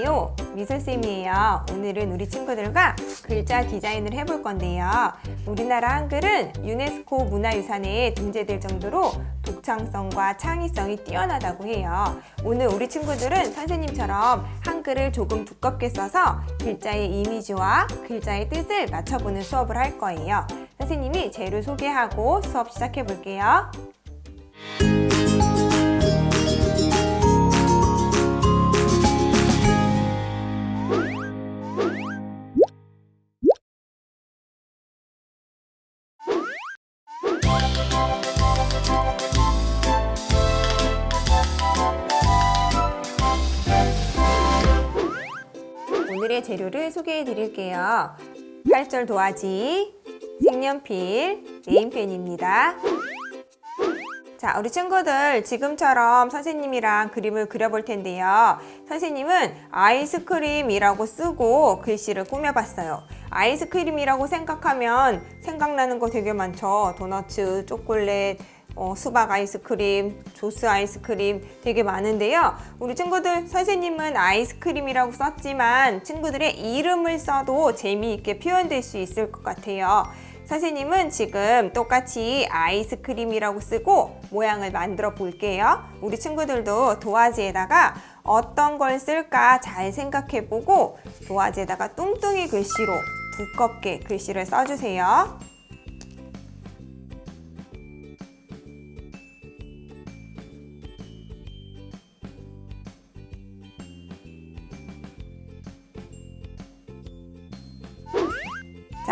안녕하세요. 미술쌤이에요. 오늘은 우리 친구들과 글자 디자인을 해볼 건데요. 우리나라 한글은 유네스코 문화유산에 등재될 정도로 독창성과 창의성이 뛰어나다고 해요. 오늘 우리 친구들은 선생님처럼 한글을 조금 두껍게 써서 글자의 이미지와 글자의 뜻을 맞춰보는 수업을 할 거예요. 선생님이 재료 소개하고 수업 시작해 볼게요. 재료를 소개해 드릴게요. 팔절 도화지, 색연필, 네임펜입니다. 자, 우리 친구들 지금처럼 선생님이랑 그림을 그려볼 텐데요. 선생님은 아이스크림이라고 쓰고 글씨를 꾸며봤어요. 아이스크림이라고 생각하면 생각나는 거 되게 많죠. 도너츠, 초콜릿, 어, 수박 아이스크림, 조스 아이스크림 되게 많은데요. 우리 친구들 선생님은 아이스크림이라고 썼지만 친구들의 이름을 써도 재미있게 표현될 수 있을 것 같아요. 선생님은 지금 똑같이 아이스크림이라고 쓰고 모양을 만들어 볼게요. 우리 친구들도 도화지에다가 어떤 걸 쓸까 잘 생각해 보고 도화지에다가 뚱뚱이 글씨로 두껍게 글씨를 써주세요.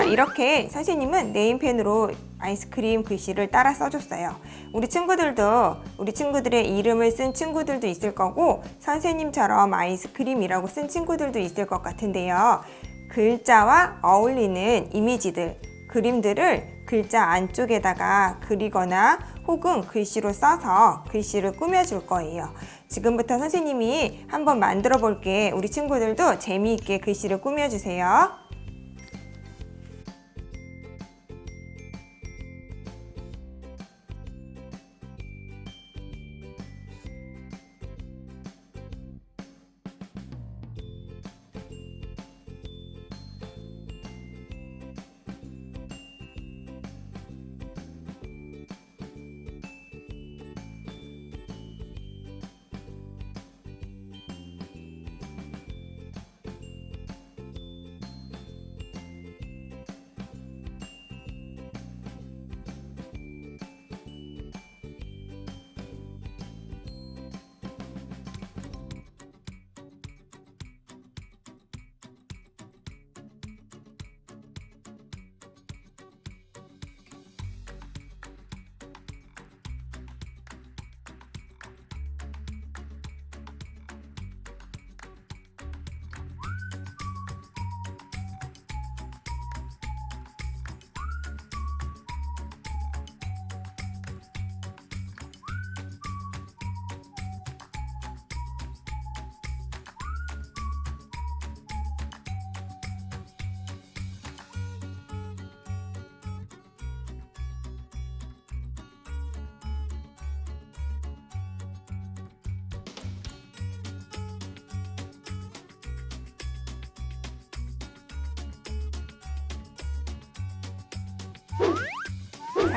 이렇게 선생님은 네임펜으로 아이스크림 글씨를 따라 써줬어요. 우리 친구들도, 우리 친구들의 이름을 쓴 친구들도 있을 거고, 선생님처럼 아이스크림이라고 쓴 친구들도 있을 것 같은데요. 글자와 어울리는 이미지들, 그림들을 글자 안쪽에다가 그리거나 혹은 글씨로 써서 글씨를 꾸며줄 거예요. 지금부터 선생님이 한번 만들어 볼게. 우리 친구들도 재미있게 글씨를 꾸며주세요.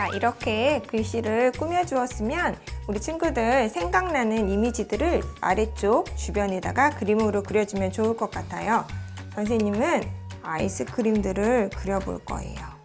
자, 이렇게 글씨를 꾸며주었으면 우리 친구들 생각나는 이미지들을 아래쪽 주변에다가 그림으로 그려주면 좋을 것 같아요. 선생님은 아이스크림들을 그려볼 거예요.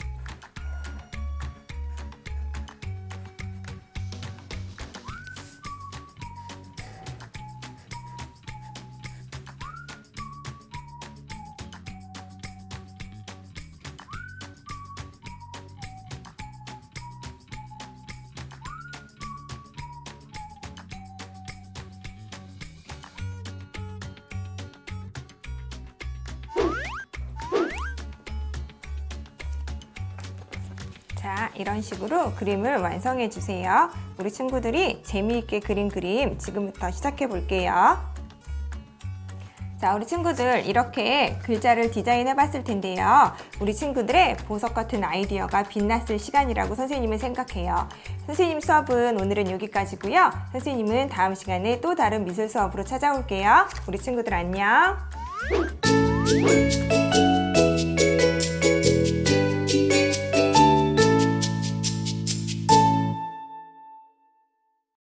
자, 이런 식으로 그림을 완성해 주세요. 우리 친구들이 재미있게 그린 그림 지금부터 시작해 볼게요. 자, 우리 친구들 이렇게 글자를 디자인해 봤을 텐데요. 우리 친구들의 보석 같은 아이디어가 빛났을 시간이라고 선생님은 생각해요. 선생님 수업은 오늘은 여기까지고요. 선생님은 다음 시간에 또 다른 미술 수업으로 찾아올게요. 우리 친구들 안녕.